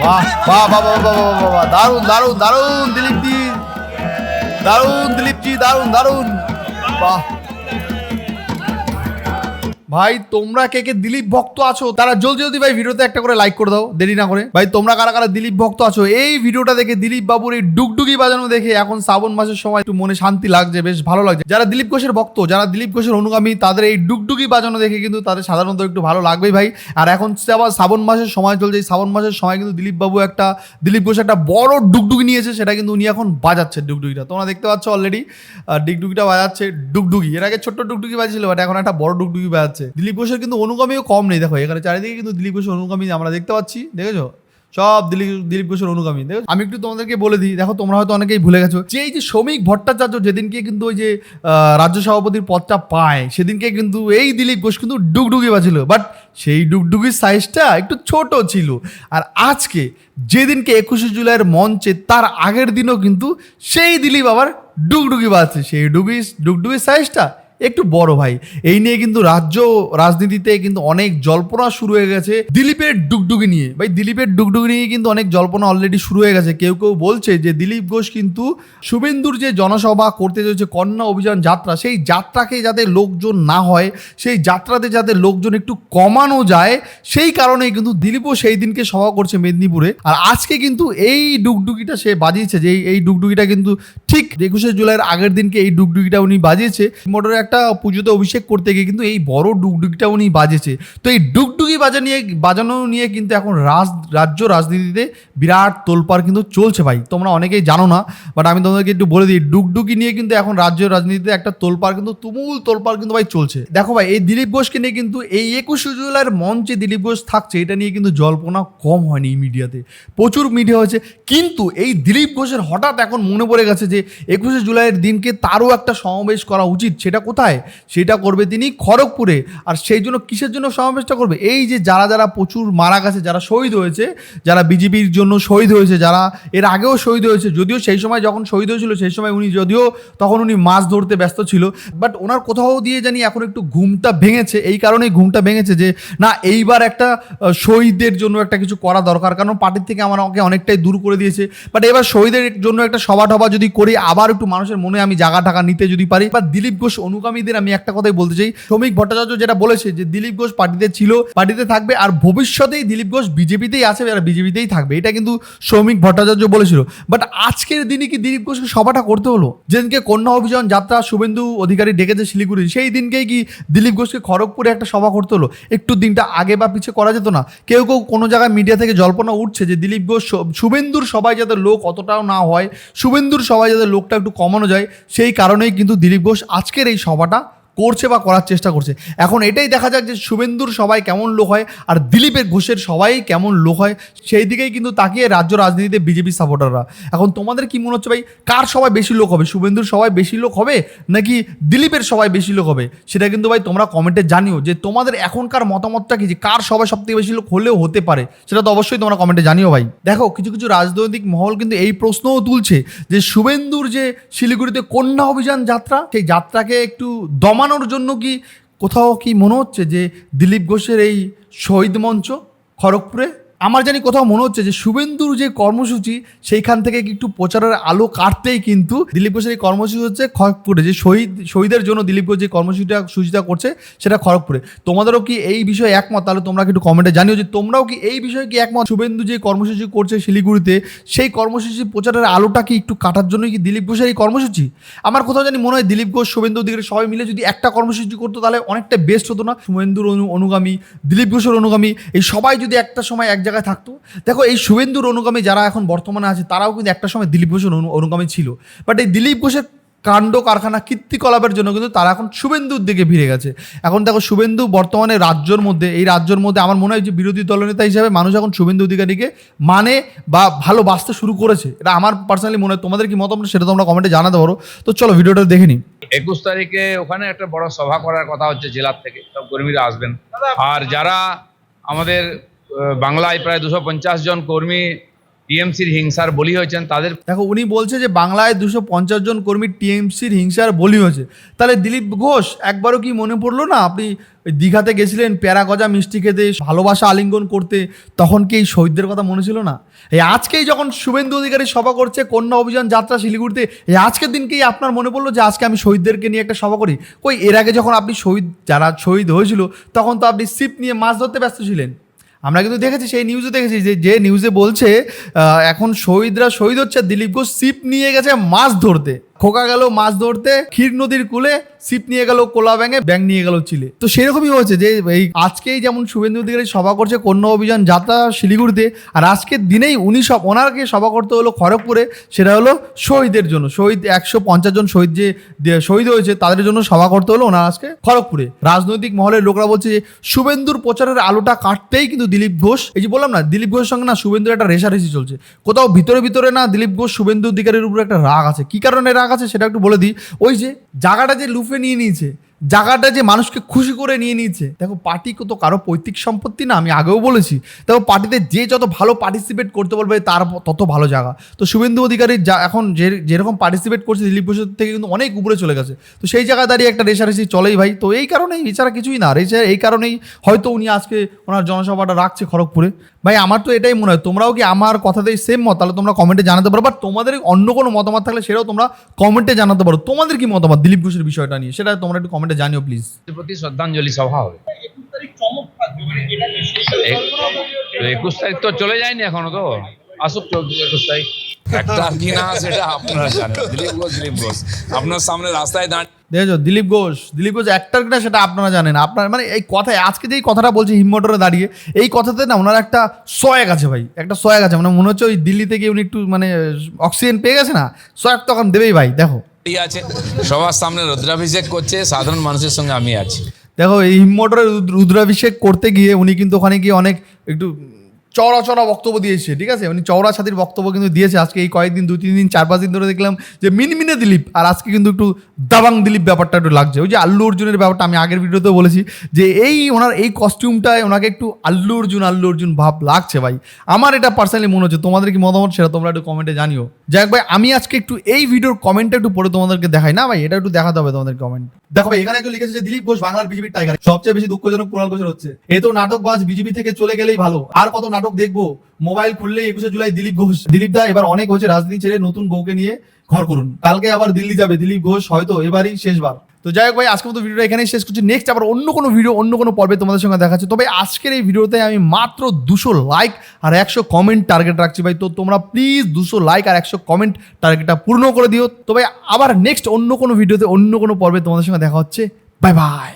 বাহ বাহ বাহ বাহ বাহ দারুণ দারুণ দারুণ দিলীপ দারুণ দিলীপ দারুণ দারুণ। বাহ। ভাই, তোমরা কে কে দিলীপ ভক্ত আছো? তারা জলদি জলদি ভাই ভিডিওতে একটা করে লাইক করে দাও, দেরি না করে। ভাই, তোমরা কারা কারা দিলীপ ভক্ত আছো? এই ভিডিওটা দেখে দিলীপ বাবুর এই ডুগডুগি বাজানো দেখে এখন শ্রাবণ মাসের সময় একটু মনে শান্তি লাগছে, বেশ ভালো লাগছে। যারা দিলীপ ঘোষের ভক্ত, যারা দিলীপ ঘোষের অনুগামী, তাদের এই ডুগডুগি বাজানো দেখে কিন্তু তাদের সাধারণত একটু ভালো লাগবেই ভাই। আর এখন আবার শ্রাবণ মাসের সময় চলছে, এই শ্রাবণ মাসের সময় কিন্তু দিলীপ বাবু একটা, দিলীপ ঘোষ একটা বড় ডুগডুগি নিয়েছে, সেটা কিন্তু উনি এখন বাজাচ্ছে ডুগডুগিটা। তোমরা দেখতে পাচ্ছ অলরেডি ডিগডুগিটা বাজাচ্ছে ডুগডুগি। এর আগে ছোট্ট ডুগডুগি বাজছিল বাট এখন একটা বড় ডুগডুগি বাজাচ্ছে। দিলীপ ঘোষের কিন্তু অনুগামীও কম নেই, দেখো, এখানে চারিদিকে কিন্তু দিলীপ ঘোষের অনুগামী আমরা দেখতে পাচ্ছি, দেখেছ? সব দিলীপ দিলীপ ঘোষের অনুগামী দেখো আমি একটু তোমাদেরকে বলে দিই, দেখো, তোমরা হয়তো অনেকেই ভুলে গেছো যে এই যে শ্রমিক ভট্টাচার্য যেদিনকে কিন্তু ওই যে রাজ্য সভাপতির পদটা পায়, সেদিনকে কিন্তু এই দিলীপ ঘোষ কিন্তু ডুগডুগি বাজছিল বাট সেই ডুগডুগির সাইজটা একটু ছোট ছিল। আর আজকে যেদিনকে একুশে জুলাইয়ের মঞ্চে, তার আগের দিনও কিন্তু সেই দিলীপ আবার ডুগডুগি বাজছে, সেই ডুগি, ডুগডুগির সাইজটা একটু বড় ভাই। এই নিয়ে কিন্তু রাজ্য রাজনীতিতে কিন্তু অনেক জল্পনা শুরু হয়ে গেছে দিলীপের ডুগডুগি নিয়ে। ভাই, দিলীপের ডুগডুগি নিয়ে কিন্তু অনেক জল্পনা অলরেডি শুরু হয়ে গেছে। কেউ কেউ বলছে যে দিলীপ ঘোষ কিন্তু শুভেন্দুর যে জনসভা করতে চলেছে, কন্যা অভিযান যাত্রা, সেই যাত্রাকে যাতে লোকজন না হয়, সেই যাত্রাতে যাতে লোকজন একটু কমানো যায়, সেই কারণেই কিন্তু দিলীপও সেই দিনকে সভা করছে মেদিনীপুরে। আর আজকে কিন্তু এই ডুগডুগিটা সে বাজিয়েছে যে এই- ডুগডুগিটা কিন্তু ঠিক একুশে জুলাইয়ের আগের দিনকে এই ডুগডুগিটা উনি বাজিয়েছে। মোটরে একটা পুজোতে অভিষেক করতে গিয়ে কিন্তু এই বড় ডুগডুগিটা উনি বাজেছে। তো এই ডুগডুগি বাজা নিয়ে, বাজানো নিয়ে কিন্তু এখন রাজ, রাজ্য রাজনীতিতে বিরাট তোলপাড় কিন্তু চলছে ভাই। তোমরা অনেকেই জানো না বাট আমি তোমাদেরকে একটু বলে দিই, ডুগডুগি নিয়ে কিন্তু এখন রাজ্য রাজনীতিতে একটা তোলপাড় কিন্তু, তুমুল তোলপাড় কিন্তু ভাই চলছে। দেখো ভাই, এই দিলীপ ঘোষকে নিয়ে কিন্তু এই একুশে জুলাইয়ের মঞ্চে দিলীপ ঘোষ থাকছে, এটা নিয়ে কিন্তু জল্পনা কম হয়নি মিডিয়াতে। প্রচুর মিডিয়া হয়েছে, কিন্তু এই দিলীপ ঘোষের হঠাৎ এখন মনে পড়ে গেছে যে, একুশে জুলাইয়ের দিনকে তারও একটা সমাবেশ করা উচিত, সেটা কোথায় সেটা করবে তিনি খড়গপুরে। আর সেই জন্য কিসের জন্য সমাবেশটা করবে? এই যে যারা যারা প্রচুর মারা গেছে, যারা শহীদ হয়েছে, যারা বিজেপির জন্য শহীদ হয়েছে, যারা এর আগেও শহীদ হয়েছে, যদিও সেই সময় যখন শহীদ হয়েছিল, সেই সময় উনি যদিও তখন উনি মাছ ধরতে ব্যস্ত ছিল বাট ওনার কোথাও দিয়ে জানি এখন একটু ঘুমটা ভেঙেছে। এই কারণেই ঘুমটা ভেঙেছে যে, না, এইবার একটা শহীদদের জন্য একটা কিছু করা দরকার, কারণ পার্টির থেকে আমার আমাকে অনেকটাই দূর করে দিয়েছে। বাট এবার শহীদের জন্য একটা সভা টভা যদি করি, আবার একটু মানুষের মনে আমি জাগা টাকা নিতে যদি পারি বা দিলীপ ঘোষ অনুগামীদের আমি একটা কথাই বলতে চাই। শ্রমিক ভট্টাচার্য যেটা বলেছে যে দিলীপ ঘোষ পার্টিতে ছিল, পার্টিতে থাকবে আর ভবিষ্যতেই দিলীপ ঘোষ বিজেপিতেই আছে আর বিজেপিতেই থাকবে। এটা কিন্তু শ্রমিক ভট্টাচার্য বলেছিল। বাট আজকের দিনে কি দিলীপ ঘোষকে সভাটা করতে হলো? যেদিনকে কন্যা অভিযান যাত্রা শুভেন্দু অধিকারী ডেকেছে শিলিগুড়ি, সেই দিনকেই কি দিলীপ ঘোষকে খড়গপুরে একটা সভা করতে হলো? একটু দিনটা আগে বা পিছিয়ে করা যেত না। কেউ কেউ কোনো জায়গায় মিডিয়া থেকে জল্পনা উঠছে যে দিলীপ ঘোষ শুভেন্দুর সবাই যাতে লোক অতটাও না হয়, শুভেন্দুর সবাই যাতে লোকটা একটু কমানো যায়, সেই কারণেই কিন্তু দিলীপ ঘোষ আজকের এই সভাটা করছে বা করার চেষ্টা করছে। এখন এটাই দেখা যাক যে শুভেন্দুর সবাই কেমন লোক হয় আর দিলীপের ঘোষের সবাই কেমন লোক হয়। সেই দিকেই কিন্তু তাকিয়ে রাজ্য রাজনীতিতে বিজেপি সাপোর্টাররা এখন তোমাদের কি মনে হচ্ছে ভাই, কার সবাই বেশি লোক হবে? শুভেন্দুর সবাই বেশি লোক হবে নাকি দিলীপের সবাই বেশি লোক হবে? সেটা কিন্তু ভাই তোমরা কমেন্টে জানিও যে তোমাদের এখনকার মতামতটা কি, যে কার সবাই সব থেকে বেশি লোক হলেও হতে পারে? সেটা তো অবশ্যই তোমরা কমেন্টে জানিও ভাই। দেখো, কিছু কিছু রাজনৈতিক মহল কিন্তু এই প্রশ্নও তুলছে যে শুভেন্দুর যে শিলিগুড়িতে কন্যা অভিযান যাত্রা, সেই যাত্রাকে একটু দমানোর জন্য কি কোথাও কি মনে হচ্ছে যে দিলীপ ঘোষের এই শহীদ মঞ্চ খড়গপুরে? আমার জানি কোথাও মনে হচ্ছে যে শুভেন্দুর যে কর্মসূচি, সেইখান থেকে একটু প্রচারের আলো কাটতেই কিন্তু দিলীপ ঘোষের এই কর্মসূচি হচ্ছে খড়গপুরে। যে শহীদ, শহীদের জন্য দিলীপ ঘোষ যে কর্মসূচিটা সূচিতা করছে, সেটা খড়গপুরে। তোমাদেরও কি এই বিষয়ে একমত? তাহলে তোমরা একটু কমেন্টে জানিও যে তোমরাও কি এই বিষয়ে কি একমত? শুভেন্দু যে কর্মসূচি করছে শিলিগুড়িতে, সেই কর্মসূচি প্রচারের আলোটা কি একটু কাটার জন্য কি দিলীপ ঘোষের এই কর্মসূচি? আমার কোথাও জানি মনে হয় দিলীপ ঘোষ, শুভেন্দু দিকে সবাই মিলে যদি একটা কর্মসূচি করতো, তাহলে অনেকটা বেস্ট হতো না। শুভেন্দুর অনু- অনুগামী, দিলীপ ঘোষের অনুগামী, এই সবাই যদি একটা সময় এক জায়গায় থাকতো। দেখো, এই শুভেন্দুর অনুগামী যারা এখন বর্তমানে আছে, তারাও কিন্তু একটা সময় দিলীপ ঘোষের অনুগামী ছিল। বাট এই দিলীপ ঘোষের কাণ্ড, কারখানা, কীর্তিকলাপের জন্য কিন্তু তারা এখন শুভেন্দুর দিকে ভিড়ে গেছে। এখন দেখো, শুভেন্দু বর্তমানে রাজ্যর মধ্যে, এই রাজ্যর মধ্যে আমার মনে হয় যে বিরোধী দলনেতা হিসাবে মানুষ এখন শুভেন্দু অধিকারীকে মানে বা ভালোবাসতে শুরু করেছে। এটা আমার পার্সোনালি মনে হয়। তোমাদের কি মতামত সেটা তোমরা কমেন্টে জানাতে পারো। তো চলো, ভিডিওটা দেখে নিই। একুশ তারিখে ওখানে একটা বড় সভা করার কথা হচ্ছে জেলার থেকে। সব কর্মীরা আসবেন। আর যারা আমাদের বাংলায় প্রায় দুশো পঞ্চাশ জন কর্মী টিএমসির হিংসার বলি হয়েছেন, তাদের দেখো, উনি বলছে যে বাংলায় দুশো পঞ্চাশ জন কর্মী টিএমসির হিংসার বলি হয়েছে। তাহলে দিলীপ ঘোষ, একবারও কি মনে পড়ল না? আপনি দীঘাতে গেছিলেন, প্যারা গজা, মিষ্টি খেতে, ভালোবাসা আলিঙ্গন করতে, তখন কি এই শহীদদের কথা মনে ছিল না? এই আজকেই যখন শুভেন্দু অধিকারী সভা করছে, কন্যা অভিযান যাত্রা শিলিগুড়িতে এই আজকের দিনকেই আপনার মনে পড়ল যে আজকে আমি শহীদদেরকে নিয়ে একটা সভা করি? কই, এর আগে যখন আপনি শহীদ, যারা শহীদ হয়েছিল, তখন তো আপনি সিপ নিয়ে মাছ ধরতে ব্যস্ত ছিলেন। আমরা কিন্তু দেখেছি সেই নিউজে দেখেছি যে যে নিউজে বলছে এখন শহীদরা শহীদ হচ্ছে, দিলীপ ঘোষ সিপ নিয়ে গেছে মাছ ধরতে। খোকা গেল মাছ ধরতে, ক্ষীর নদীর কূলে সিপ নিয়ে গেল কোলা ব্যাঙে ব্যাং নিয়ে গেল চিলে। তো সেরকমই হয়েছে যে, এই আজকেই যেমন শুভেন্দু অধিকারী সভা করছে কন্যা অভিযান যাত্রা শিলিগুড়িতে, আর আজকের দিনেই উনি সব ওনারকে সভা করতে হলো খড়গপুরে, সেটা হলো শহীদের জন্য। শহীদ একশো পঞ্চাশ জন শহীদ যে শহীদ হয়েছে, তাদের জন্য সভা করতে হলো ওনার আজকে খড়গপুরে। রাজনৈতিক মহলের লোকরা বলছে যে, শুভেন্দুর প্রচারের আলোটা কাটতেই কিন্তু দিলীপ ঘোষ, এই যে বললাম না, দিলীপ ঘোষের সঙ্গে না শুভেন্দুর একটা রেশারেশি চলছে। কোথাও ভিতরে ভিতরে না দিলীপ ঘোষ শুভেন্দু অধিকারীর উপর একটা রাগ আছে। কি কারণে রাগ আছে সেটা একটু বলে দিই। ওই যে জায়গাটা যে লুফে নিয়ে নিয়েছে জায়গাটা যে মানুষকে খুশি করে নিয়ে নিয়েছে। দেখো, পার্টি তো কারও পৈতৃক সম্পত্তি না, আমি আগেও বলেছি। দেখো, পার্টিতে যে যত ভালো পার্টিসিপেট করতে পারবে, তার তত ভালো জায়গা। তো শুভেন্দু অধিকারী যা, এখন যে, যেরকম পার্টিসিপেট করছে, দিলীপ ঘোষের থেকে কিন্তু অনেক উপরে চলে গেছে। তো সেই জায়গায় দাঁড়িয়ে একটা রেশারেশি চলেই ভাই। তো এই কারণেই এছাড়া কিছুই না। রেশা এই কারণেই হয়তো উনি আজকে ওনার জনসভাটা রাখছে খড়গপুরে। ভাই, আমার তো এটাই মনে হয়, তোমরাও কি আমার কথাতেই সেম মত? তাহলে তোমরা কমেন্টে জানাতে পারো বা তোমাদের অন্য কোনো মতামত থাকলে সেটাও তোমরা কমেন্টে জানাতে পারো। তোমাদের কি মতামত দিলীপ ঘোষের বিষয়টা নিয়ে? সেটা তোমরা একটু কমেন্টে জানিও প্লিজ প্রতি শ্রদ্ধাঞ্জলি সভা হবে। একুশ তারিখ তো চলে যায়নি এখনও তো। আসুক চলছে একুশ তারিখ। একটা কি না সেটা আপনারা জানেন। দিলীপ ঘোষ দিলীপ ঘোষ। আপনার সামনে রাস্তায় দাঁড়িয়ে দেখেছ দিলীপ ঘোষ। দিলীপ ঘোষ অ্যাক্টার কিনা সেটা আপনারা জানেন। আপনার মানে এই কথায় আজকে যেই কথাটা বলছি হিমমোটরে দাঁড়িয়ে এই কথাতে না ওনার একটা সয়াগ আছে ভাই। একটা সয়াগ আছে। মানে মনে হচ্ছে ওই দিল্লি থেকে উনি একটু মানে অক্সিজেন পেয়ে গেছে না? সয়াগ তখন দেবেই ভাই দেখো। আছে। সবার সামনে রুদ্রাভিষেক করছে, সাধারণ মানুষের সঙ্গে আমি আছি। দেখো, এই হিমমোটরে রুদ্রাভিষেক করতে গিয়ে উনি কিন্তু ওখানে গিয়ে অনেক একটু চওড়া চড়া বক্তব্য দিয়েছে, ঠিক আছে? মানে চওড়া ছাতির বক্তব্য কিন্তু দিয়েছে। আজকে এই কয়েকদিন, দু, তিন দিন, চার, পাঁচ দিন ধরে দেখলাম যে মিনমিনে দিলীপ, আর আজকে কিন্তু একটু দাবাং দিলীপ ব্যাপারটা একটু লাগছে। ওই যে আল্লু অর্জুনের ব্যাপারটা আমি আগের ভিডিওতেও বলেছি, যে এই ওনার এই কস্টিউমটায় ওনাকে একটু আল্লু অর্জুন আল্লু অর্জুন ভাব লাগছে ভাই। আমার এটা পার্সোনালি মনে হচ্ছে, তোমাদের কি মতামত সেটা তোমরা একটু কমেন্টে জানিও। যাক ভাই, আমি আজকে একটু এই ভিডিওর কমেন্টটা একটু পড়ে তোমাদেরকে দেখাই। না ভাই, এটা একটু দেখাতে হবে তোমাদের কমেন্ট দেখো এখানে একটু লিখেছে যে দিলীপ ঘোষ বাংলার বিজেপির টাইগার সবচেয়ে বেশি দুঃখজনক কুণাল ঘোষের হচ্ছে। এ তো নাটক বাজ বিজেপি থেকে চলে গেলেই ভালো। আর কত নাটক দেখব। মোবাইল খুললে একুশে জুলাই দিলীপ ঘোষ, দিলীপ দা এবার অনেক হয়েছে রাজনীতি ছেড়ে নতুন বউকে নিয়ে ঘর করুন। কালকে আবার দিল্লি যাবে দিলীপ ঘোষ, হয়তো এবারই শেষবার। তো যাই হোক ভাই আজকে মতো ভিডিওটা এখানেই শেষ করছি। নেক্সট আবার অন্য কোনো ভিডিও, অন্য কোনো পর্বে তোমাদের সঙ্গে দেখাচ্ছে তবে আজকের এই ভিডিওতে আমি মাত্র দুশো লাইক আর একশো কমেন্ট টার্গেট রাখছি ভাই। তো তোমরা প্লিজ দুশো লাইক আর একশো কমেন্ট টার্গেটটা পূর্ণ করে দিও। তবে আবার নেক্সট অন্য কোনো ভিডিওতে, অন্য কোনো পর্বে তোমাদের সঙ্গে দেখা হচ্ছে। Bye bye